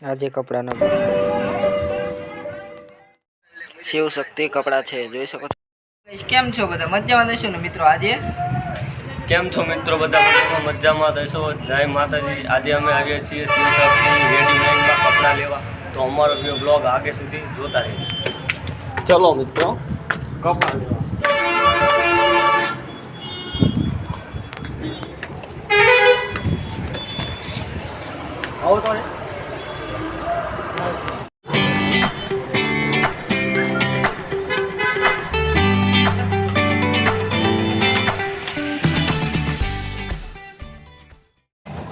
આજે કપડાના શિવ શક્તિ કપડા છે જોઈ શકો છો. કેમ છો બધા? મજામાં દેશો ને મિત્રો આજે? કેમ છો મિત્રો બધા? મજામાં મજામાં થશો જય માતાજી. આજે અમે આવ્યા છીએ શિવ શક્તિ રેડીમેડમાં કપડાં લેવા. તો અમારો બ્લોગ આગે સુધી જોતા રહે ચલો મિત્રો કપડાં લેવા. આવો તો